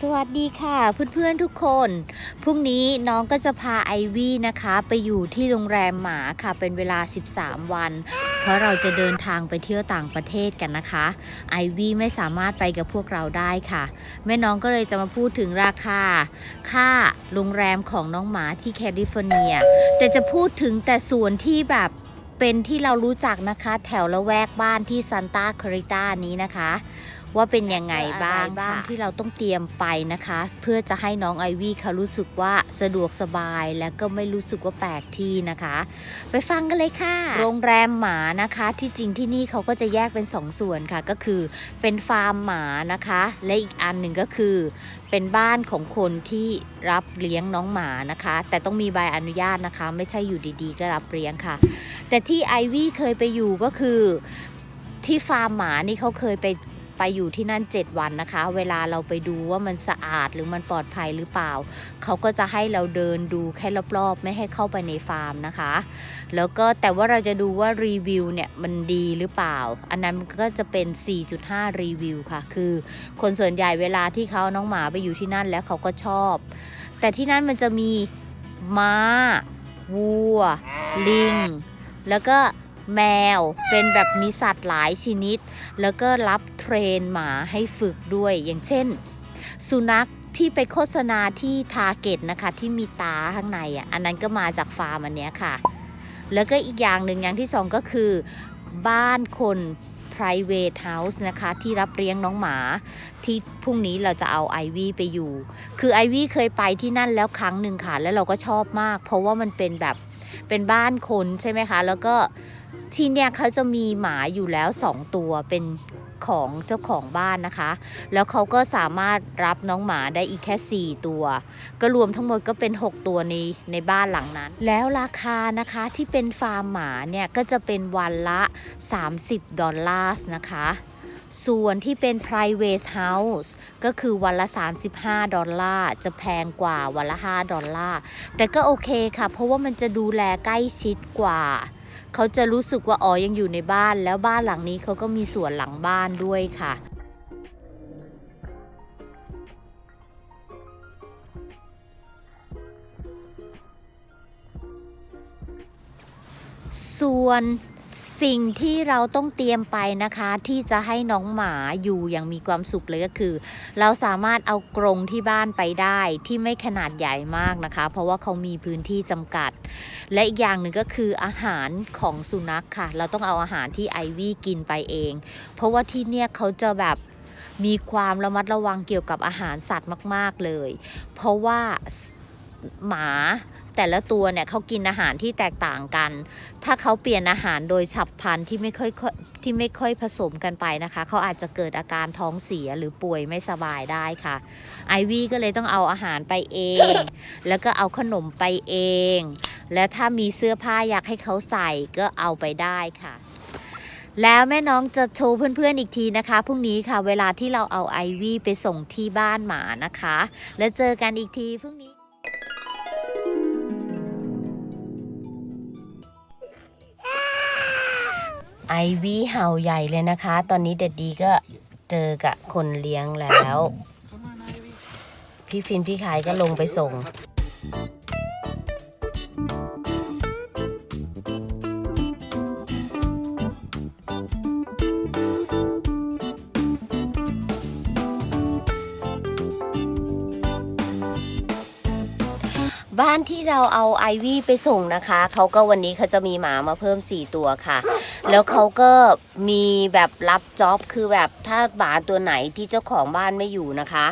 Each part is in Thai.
สวัสดีค่ะเพื่อนๆทุกคน พรุ่งนี้น้องก็จะพาไอวี่นะคะ ไปอยู่ที่โรงแรมหมาค่ะเป็นเวลา 13 วัน เพราะเราจะเดินทางไปเที่ยวต่างประเทศกันนะคะไอวี่ไม่สามารถไปกับพวกเราได้ค่ะ แม่น้องก็เลยจะมาพูดถึงราคา ค่าโรงแรมของน้องหมาที่แคลิฟอร์เนีย แต่จะพูดถึงแต่ส่วนที่แบบเป็นที่เรารู้จักนะคะ แถวละแวกบ้านที่ซันตาคาริตานี้นะคะ ว่าเป็นยังไงบ้างบ้างที่เราต้องเตรียมไปนะคะ เพื่อจะให้น้องไอวี่เขารู้สึกว่าสะดวกสบายและก็ไม่รู้สึกว่าแปลกที่นะคะ ไปฟังกันเลยค่ะ โรงแรมหมานะคะที่จริงที่นี่เขาก็จะแยกเป็นสองส่วนค่ะ ก็คือเป็นฟาร์มหมานะคะ และอีกอันหนึ่งก็คือ เป็นบ้านของคนที่รับเลี้ยงน้องหมานะคะ แต่ต้องมีใบอนุญาตนะคะ ไม่ใช่อยู่ดีๆ ก็รับเลี้ยงค่ะ แต่ที่ไอวี่เคยไปอยู่ก็คือที่ฟาร์มหมานี่เขาเคยไป ไปอยู่ที่นั่น 7 วันนะคะ เวลาเราไปดูว่ามันสะอาดหรือมันปลอดภัยหรือเปล่า เขาก็จะให้เราเดินดูแค่รอบๆ ไม่ให้เข้าไปในฟาร์มนะคะ แล้วก็แต่ว่าเราจะดูว่ารีวิวเนี่ยมันดีหรือเปล่า อันนั้นก็จะเป็น 4.5 รีวิวค่ะ คือ คนส่วนใหญ่เวลาที่เขาเอาน้องหมาไปอยู่ที่นั่นแล้วเขาก็ชอบ แต่ที่นั่นมันจะมีม้าวัว ลิง แล้วก็ แมว เป็นแบบมีสัตว์หลายชนิด แล้วก็รับเทรนหมาให้ฝึกด้วยอย่างเช่น สุนัขที่ไปโฆษณาที่ทาเก็ตนะคะที่มีตาข้างในอะอันนั้นก็มาจากฟาร์มอันเนี้ยค่ะ แล้วก็อีกอย่างหนึ่งอย่างที่สองก็คือ บ้านคน private house นะคะที่รับเลี้ยงน้องหมา ที่พรุ่งนี้เราจะเอาไอวี่ไปอยู่ คือไอวี่เคยไปที่นั่นแล้วครั้งหนึ่งค่ะ แล้วเราก็ชอบมาก เพราะว่ามันเป็นแบบเป็นบ้านคนใช่ไหมคะ แล้วก็ ที่เนี่ยเขาจะมีหมาอยู่แล้ว 2 ตัวเป็นของเจ้าของบ้านนะคะ แล้วเขาก็สามารถรับน้องหมาได้อีกแค่ 4 ตัว ก็รวมทั้งหมดก็เป็น 6 ตัวในในบ้านหลังนั้น แล้วราคานะคะที่เป็นฟาร์มหมาเนี่ยก็จะเป็นวันละ 30 ดอลลาร์นะคะ ส่วนที่เป็น private house ก็คือวันละ 35 ดอลลาร์ จะแพงกว่าวันละ 5 ดอลลาร์ แต่ก็โอเคค่ะ เพราะว่ามันจะดูแลใกล้ชิดกว่า เขาจะรู้สึกว่าอ๋อยังอยู่ในบ้าน แล้วบ้านหลังนี้เขาก็มีสวนหลังบ้านด้วยค่ะ ส่วน สิ่งที่เราต้องเตรียมไปนะคะ ที่จะให้น้องหมาอยู่อย่างมีความสุขเลยก็คือ เราสามารถเอากรงที่บ้านไปได้ที่ไม่ขนาดใหญ่มากนะคะ เพราะว่าเขามีพื้นที่จำกัด และอีกอย่างหนึ่งก็คืออาหารของสุนัขค่ะ เราต้องเอาอาหารที่ไอวี่กินไปเอง เพราะว่าที่เนี่ยเขาจะแบบมีความระมัดระวังเกี่ยวกับอาหารสัตว์มาก ๆเลย เพราะว่าหมา แต่ละตัวเนี่ยเขากินอาหารที่แตกต่างกัน ถ้าเขาเปลี่ยนอาหารโดยฉับพลันที่ไม่ค่อยที่ไม่ค่อยผสมกันไปนะคะ เขาอาจจะเกิดอาการท้องเสียหรือป่วยไม่สบายได้ค่ะ ไอวี่ก็เลยต้องเอาอาหารไปเอง แล้วก็เอาขนมไปเอง และถ้ามีเสื้อผ้าอยากให้เขาใส่ก็เอาไปได้ค่ะแล้วแม่น้องจะโชว์เพื่อนๆอีกทีนะคะพรุ่งนี้ค่ะ เวลาที่เราเอาไอวี่ไปส่งที่บ้านหมานะคะ แล้วเจอกันอีกทีพรุ่งนี้ ไอวี่เห่าใหญ่เลยนะคะ ตอนนี้เด็ดดีก็เจอกับคนเลี้ยงแล้ว พี่ฟินพี่ขายก็ลงไปส่ง บ้านที่เราเอาไอวี่ไปส่งนะคะเขาก็วันนี้เขาจะมีหมามาเพิ่ม 4 ตัวค่ะ แล้วเขาก็มีแบบรับจ็อบคือแบบถ้าหมาตัวไหนที่เจ้าของบ้านไม่อยู่นะคะ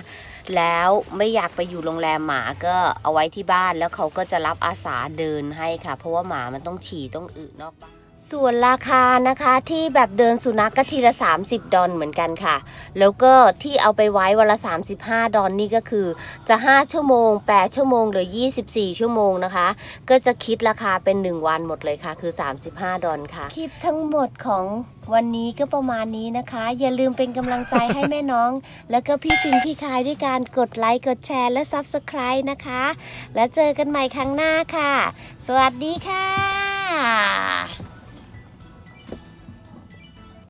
แล้วไม่อยากไปอยู่โรงแรมหมาก็เอาไว้ที่บ้านแล้วเขาก็จะรับอาสาเดินให้ค่ะ เพราะว่าหมามันต้องฉี่ต้องอึนอกบ้าน ส่วนราคานะคะที่แบบเดินสุนัขกก็ทีละ 30 ดอลเหมือนกันค่ะ แล้วก็ที่เอาไปไว้วันละ 35 ดอลนี่ก็คือจะ 5 ชั่วโมง 8 ชั่วโมงหรือ 24 ชั่วโมงนะคะ ก็จะคิดราคาเป็น 1 วันหมดเลยค่ะ คือ 35 ดอลค่ะ คลิปทั้งหมดของวันนี้ก็ประมาณนี้นะคะ อย่าลืมเป็นกำลังใจให้แม่น้อง แล้วก็พี่ฟินพี่คายด้วยการกดไลค์กดแชร์และ Subscribe นะคะ แล้วเจอกันใหม่ครั้งหน้าค่ะ สวัสดีค่ะ